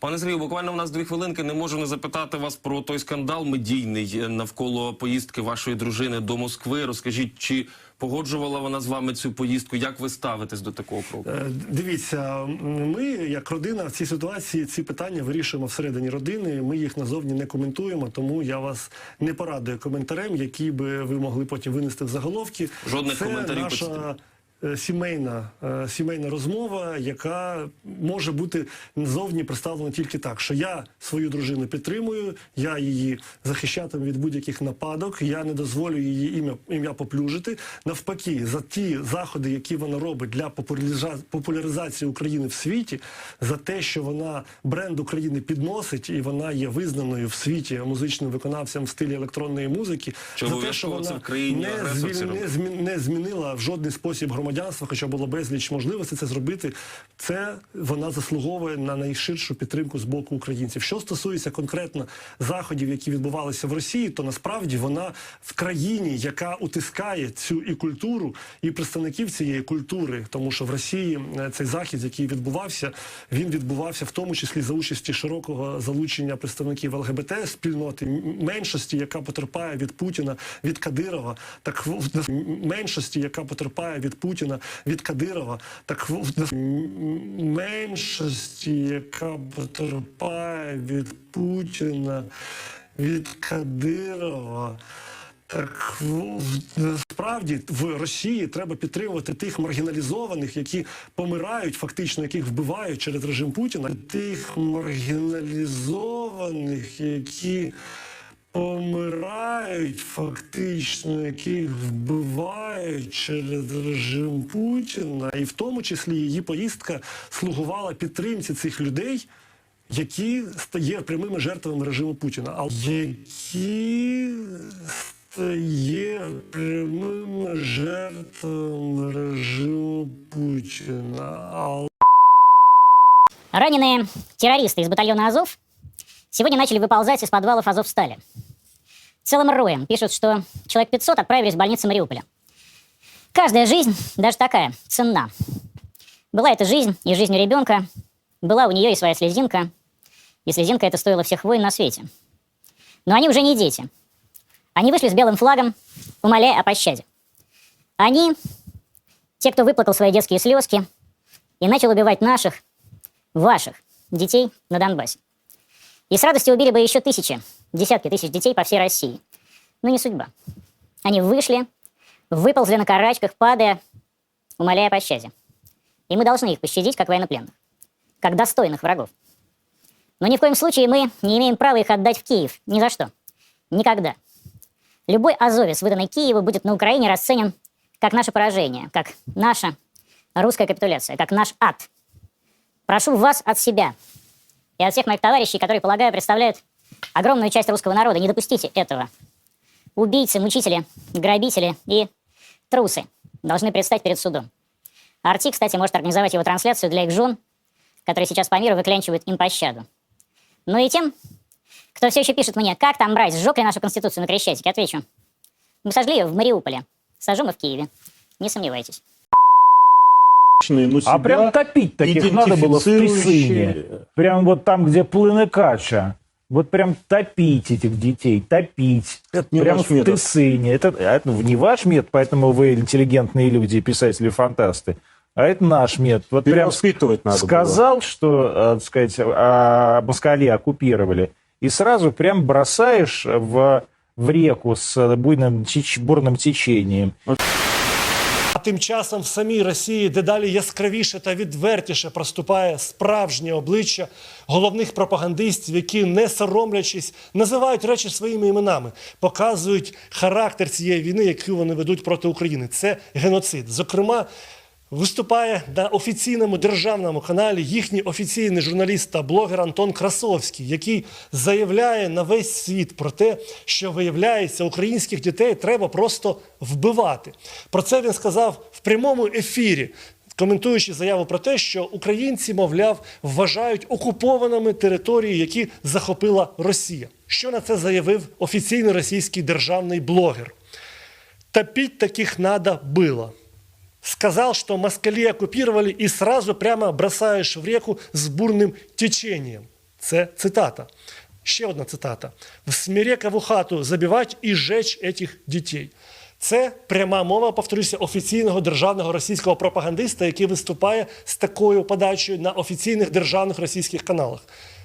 Пане Сергію, буквально у нас дві хвилинки. Не можу не запитати вас про той скандал медійний е, навколо поїздки вашої дружини до Москви. Розкажіть, чи погоджувала вона з вами цю поїздку? Як ви ставитесь до такого кроку? Е, Дивіться, ми як родина в цій ситуації ці питання вирішуємо всередині родини. Ми їх назовні не коментуємо, тому я вас не порадую коментарем, які би ви могли потім винести в заголовки. Жодних Це коментарів наша сімейна, е, сімейна розмова, яка може бути зовні представлена тільки так, що я свою дружину підтримую, я її захищатиму від будь-яких нападок, я не дозволю її ім'я ім'я поплюжити. Навпаки, за ті заходи, які вона робить для популяриза- популяризації України в світі, за те, що вона бренд України підносить, і вона є визнаною в світі музичним виконавцем в стилі електронної музики, Чи за те, що вона в країні не, агресорці не змін- не змінила в жодний спосіб громадянства, хоча було безліч можливостей це зробити. Це вона заслуговує на найширшу підтримку з боку українців. Що стосується конкретно заходів, які відбувалися в Росії, то насправді вона в країні, яка утискає цю і культуру, і представників цієї культури, тому що в Росії е, цей захід, який відбувався, він відбувався в тому числі за участі широкого залучення представників ЛГБТ спільноти меншості, яка потерпає від Путіна, від Кадирова, так в- меншості, яка потерпає від Путіна, від Кадирова, так меншості, яка потерпає від Путіна, від Кадирова. Так насправді в Росії треба підтримувати тих маргіналізованих, які помирають, фактично яких вбивають через режим Путіна. Тих маргіналізованих, які помирають, фактично, яких вбивають через режим Путіна, і в тому числі її поїздка слугувала підтримці цих людей. Які стає прямими жертвами режиму Путіна, а які стає прямими жертвами режиму Путіна. А Раненые террористы из батальона «Азов» сегодня начали выползать из подвалов «Азовстали». Целым роем пишут, что человек 500 отправились в больницу Мариуполя. Каждая жизнь, даже такая, ценна. Была эта жизнь и жизнь ребенка, была у нее и своя слезинка, и слезинка это стоила всех войн на свете. Но они уже не дети. Они вышли с белым флагом, умоляя о пощаде. Они, те, кто выплакал свои детские слезки и начал убивать наших, ваших детей на Донбассе. И с радостью убили бы еще тысячи, десятки тысяч детей по всей России. Но не судьба. Они вышли, выползли на карачках, падая, умоляя пощаде. И мы должны их пощадить, как военнопленных, как достойных врагов. Но ни в коем случае мы не имеем права их отдать в Киев. Ни за что. Никогда. Любой азовец, выданный Киеву, будет на Украине расценен как наше поражение, как наша русская капитуляция, как наш ад. Прошу вас от себя и от всех моих товарищей, которые, полагаю, представляют огромную часть русского народа, не допустите этого. Убийцы, мучители, грабители и трусы должны предстать перед судом. Арти, кстати, может организовать его трансляцию для их жен, которые сейчас по миру выклянчивают им пощаду. Ну и тем, кто все еще пишет мне, как там, мразь, сжег ли нашу Конституцию на Крещатике, отвечу. Мы сожгли ее в Мариуполе, сожжем и в Киеве. Не сомневайтесь. ну, А прям топить таких надо было в. Прям вот там, где плыны кача. Вот прям топить этих детей, топить. Это не прям ваш в метод. Тысыне. Это, а это не ваш метод, поэтому вы интеллигентные люди, писатели-фантасты. А это наш метод. Вот прям надо сказал, что, э, так сказать, а, москали оккупировали, и сразу прям бросаешь в, в реку с буйным, теч- бурным течением. А тим часом в самій Росії дедалі яскравіше та відвертіше проступає справжнє обличчя головних пропагандистів, які, не соромлячись, називають речі своїми іменами, показують характер цієї війни, яку вони ведуть проти України. Це геноцид. Зокрема, Виступає на офіційному державному каналі їхній офіційний журналіст та блогер Антон Красовський, який заявляє на весь світ про те, що виявляється, українських дітей треба просто вбивати. Про це він сказав в прямому ефірі, коментуючи заяву про те, що українці, мовляв, вважають окупованими території, які захопила Росія. Що на це заявив офіційний російський державний блогер? Топить таких надо было. Сказал, что москали оккупировали и сразу прямо бросаешь в реку с бурным течением. Це цитата. Ще одна цитата: в смірекову хату забивать і жечь этих дітей. Це пряма мова, повторюся, офіційного державного російського пропагандиста, який виступає з такою подачею на офіційних державних російських каналах.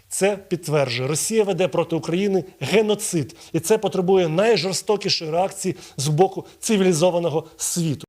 Це підтверджує, Росія веде проти України геноцид, і це потребує найжорстокішої реакції з боку цивілізованого світу.